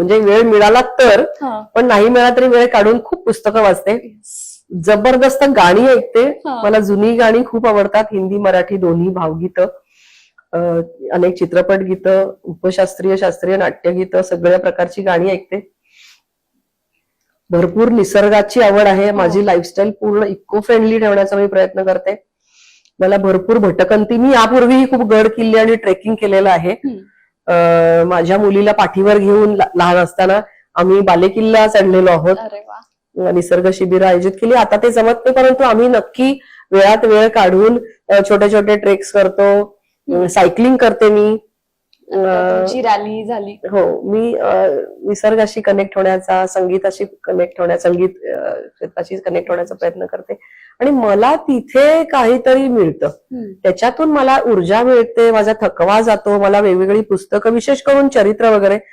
म्हणजे वेळ मिळाला तर हा. पण नाही मिळाला तरी वेळ काढून खूप पुस्तकं वाचते. जबरदस्त गाणी ऐकते. हा. मला जुनी गाणी खूप आवडतात. हिंदी मराठी दोन्ही भावगीतं अनेक चित्रपट गीतं उपशास्त्रीय शास्त्रीय नाट्यगीतं सगळ्या प्रकारची गाणी ऐकते. भरपूर निसर्गाची आवड आहे. माझी लाईफस्टाईल पूर्ण इको फ्रेंडली ठेवण्याचा मी प्रयत्न करते. मला भरपूर भटकंती. मी यापूर्वीही खूप गड किल्ले आणि ट्रेकिंग केलेलं आहे. माझ्या मुलीला पाठीवर घेऊन लहान असताना आम्ही बालेकिल्ला चढलेलो आहोत. निसर्ग शिबिरं आयोजित केली. आता ते जमत नाही परंतु आम्ही नक्की वेळात वेळ काढून छोटे छोटे ट्रेक्स करतो. सायकलिंग करते मी. तुमची रॅली झाली. हो मी निसर्गाशी कनेक्ट होण्याचा संगीताशी कनेक्ट होण्या संगीत क्षेत्राशी कनेक्ट होण्याचा प्रयत्न करते. आणि मला तिथे काहीतरी मिळतं. त्याच्यातून मला ऊर्जा मिळते माझा थकवा जातो मला वेगवेगळी पुस्तकं विशेष करून चरित्र वगैरे.